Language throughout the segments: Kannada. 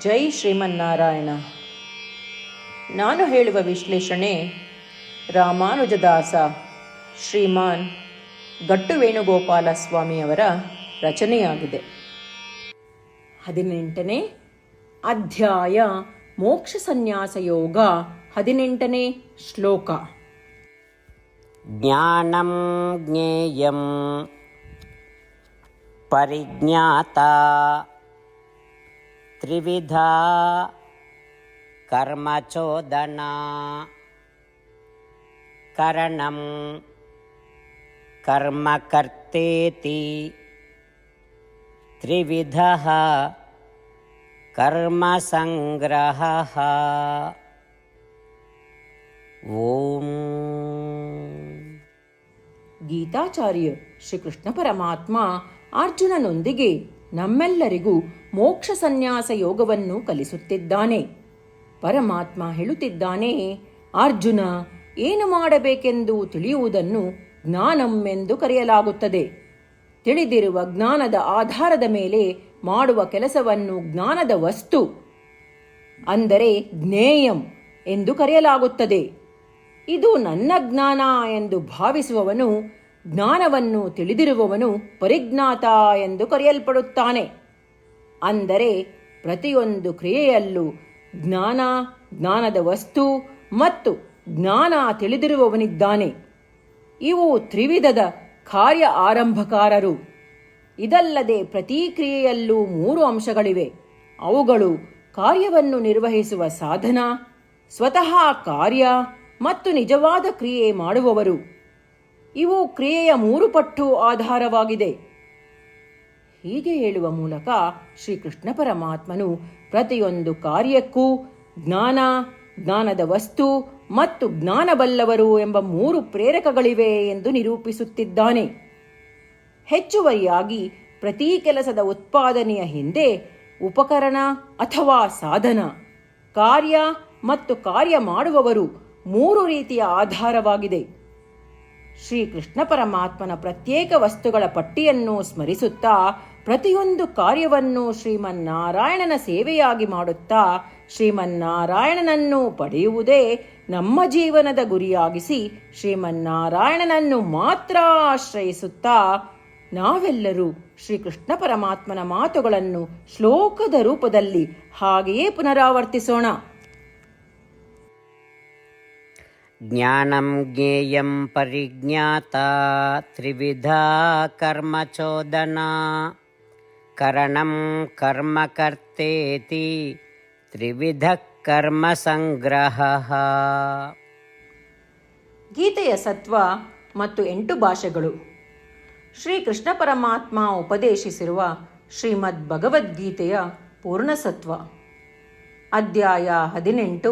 ಜೈ ಶ್ರೀಮನ್ನಾರಾಯಣ. ನಾನು ಹೇಳುವ ವಿಶ್ಲೇಷಣೆ ರಾಮಾನುಜದಾಸ ಶ್ರೀಮಾನ್ ಗಟ್ಟು ವೇಣುಗೋಪಾಲ ಸ್ವಾಮಿಯವರ ರಚನೆಯಾಗಿದೆ. ಹದಿನೆಂಟನೇ ಅಧ್ಯಾಯ ಮೋಕ್ಷ ಸನ್ಯಾಸ ಯೋಗ ಹದಿನೆಂಟನೇ ಶ್ಲೋಕ. ಜ್ಞಾನಂ ಜ್ಞೇಯಂ ಪರಿಜ್ಞಾತ త్రివిధా కర్మచోదనా. కరణం కర్మకర్తేతి. త్రివిధ కర్మసంగ్రహ. ఓం. ಗೀತಾಚಾರ್ಯ ಶ್ರೀಕೃಷ್ಣ ಪರಮಾತ್ಮ ಅರ್ಜುನನೊಂದಿಗೆ ನಮ್ಮೆಲ್ಲರಿಗೂ ಮೋಕ್ಷ ಸನ್ಯಾಸ ಯೋಗವನ್ನು ಕಲಿಸುತ್ತಿದ್ದಾನೆ. ಪರಮಾತ್ಮ ಹೇಳುತ್ತಿದ್ದಾನೆ, ಅರ್ಜುನ, ಏನು ಮಾಡಬೇಕೆಂದು ತಿಳಿಯುವುದನ್ನು ಜ್ಞಾನಂ ಎಂದು ಕರೆಯಲಾಗುತ್ತದೆ. ತಿಳಿದಿರುವ ಜ್ಞಾನದ ಆಧಾರದ ಮೇಲೆ ಮಾಡುವ ಕೆಲಸವನ್ನು ಜ್ಞಾನದ ವಸ್ತು, ಅಂದರೆ ಜ್ಞೇಯಂ ಎಂದು ಕರೆಯಲಾಗುತ್ತದೆ. ಇದು ನನ್ನ ಜ್ಞಾನ ಎಂದು ಭಾವಿಸುವವನು ಜ್ಞಾನವನ್ನು ತಿಳಿದಿರುವವನು ಪರಿಜ್ಞಾತ ಎಂದು ಕರೆಯಲ್ಪಡುತ್ತಾನೆ. ಅಂದರೆ ಪ್ರತಿಯೊಂದು ಕ್ರಿಯೆಯಲ್ಲೂ ಜ್ಞಾನ, ಜ್ಞಾನದ ವಸ್ತು ಮತ್ತು ಜ್ಞಾನ ತಿಳಿದಿರುವವನಿದ್ದಾನೆ. ಇವು ತ್ರಿವಿಧದ ಕಾರ್ಯ ಆರಂಭಕಾರರು. ಇದಲ್ಲದೆ ಪ್ರತಿ ಕ್ರಿಯೆಯಲ್ಲೂ ಮೂರು ಅಂಶಗಳಿವೆ. ಅವುಗಳು ಕಾರ್ಯವನ್ನು ನಿರ್ವಹಿಸುವ ಸಾಧನ, ಸ್ವತಃ ಕಾರ್ಯ ಮತ್ತು ನಿಜವಾದ ಕ್ರಿಯೆ ಮಾಡುವವರು. ಇವು ಕ್ರಿಯೆಯ ಮೂರು ಪಟ್ಟು ಆಧಾರವಾಗಿದೆ. ಹೀಗೆ ಹೇಳುವ ಮೂಲಕ ಶ್ರೀಕೃಷ್ಣ ಪರಮಾತ್ಮನು ಪ್ರತಿಯೊಂದು ಕಾರ್ಯಕ್ಕೂ ಜ್ಞಾನ, ಜ್ಞಾನದ ವಸ್ತು ಮತ್ತು ಜ್ಞಾನಬಲ್ಲವರು ಎಂಬ ಮೂರು ಪ್ರೇರಕಗಳಿವೆ ಎಂದು ನಿರೂಪಿಸುತ್ತಿದ್ದಾನೆ. ಹೆಚ್ಚುವರಿಯಾಗಿ ಪ್ರತಿ ಕೆಲಸದ ಉತ್ಪಾದನೆಯ ಹಿಂದೆ ಉಪಕರಣ ಅಥವಾ ಸಾಧನ, ಕಾರ್ಯ ಮತ್ತು ಕಾರ್ಯ ಮಾಡುವವರು ಮೂರು ರೀತಿಯ ಆಧಾರವಾಗಿದೆ. ಶ್ರೀಕೃಷ್ಣ ಪರಮಾತ್ಮನ ಪ್ರತ್ಯೇಕ ವಸ್ತುಗಳ ಪಟ್ಟಿಯನ್ನು ಸ್ಮರಿಸುತ್ತಾ ಪ್ರತಿಯೊಂದು ಕಾರ್ಯವನ್ನು ಶ್ರೀಮನ್ನಾರಾಯಣನ ಸೇವೆಯಾಗಿ ಮಾಡುತ್ತಾ ಶ್ರೀಮನ್ನಾರಾಯಣನನ್ನು ಪಡೆಯುವುದೇ ನಮ್ಮ ಜೀವನದ ಗುರಿಯಾಗಿಸಿ ಶ್ರೀಮನ್ನಾರಾಯಣನನ್ನು ಮಾತ್ರ ಆಶ್ರಯಿಸುತ್ತಾ ನಾವೆಲ್ಲರೂ ಶ್ರೀಕೃಷ್ಣ ಪರಮಾತ್ಮನ ಮಾತುಗಳನ್ನು ಶ್ಲೋಕದ ರೂಪದಲ್ಲಿ ಹಾಗೆಯೇ ಪುನರಾವರ್ತಿಸೋಣ. ज्ञानं ज्ञेयं परिज्ञाता त्रिविधा कर्मचोदना करणं कर्मकर्तेति त्रिविधः कर्मसङ्ग्रहः ಗೀತೆಯ ಸತ್ವ ಮತ್ತು ಎಂಟು ಭಾಷೆಗಳು ಶ್ರೀಕೃಷ್ಣ ಪರಮಾತ್ಮ ಉಪದೇಶಿಸಿರುವ ಶ್ರೀಮದ್ ಭಗವದ್ಗೀತೆಯ ಪೂರ್ಣಸತ್ವ ಅಧ್ಯಾಯ ಹದಿನೆಂಟು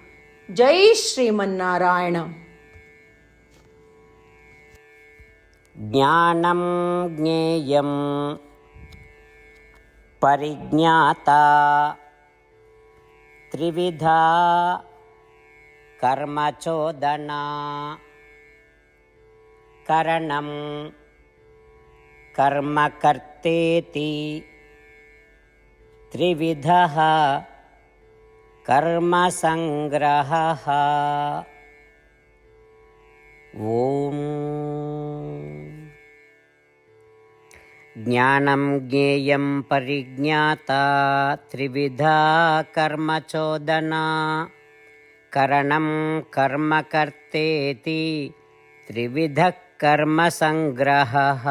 జై శ్రీమన్నారాయణ జ్ఞానం జ్ఞేయం పరిజ్ఞాత త్రివిధ కర్మచోదన కరణం కర్మకర్తేతి త్రివిధ कर्मसङ्ग्रहः। ॐ। ज्ञानं ज्ञेयं परिज्ञाता त्रिविधा कर्मचोदना। करणं कर्मकर्तेति त्रिविधः कर्मसङ्ग्रहः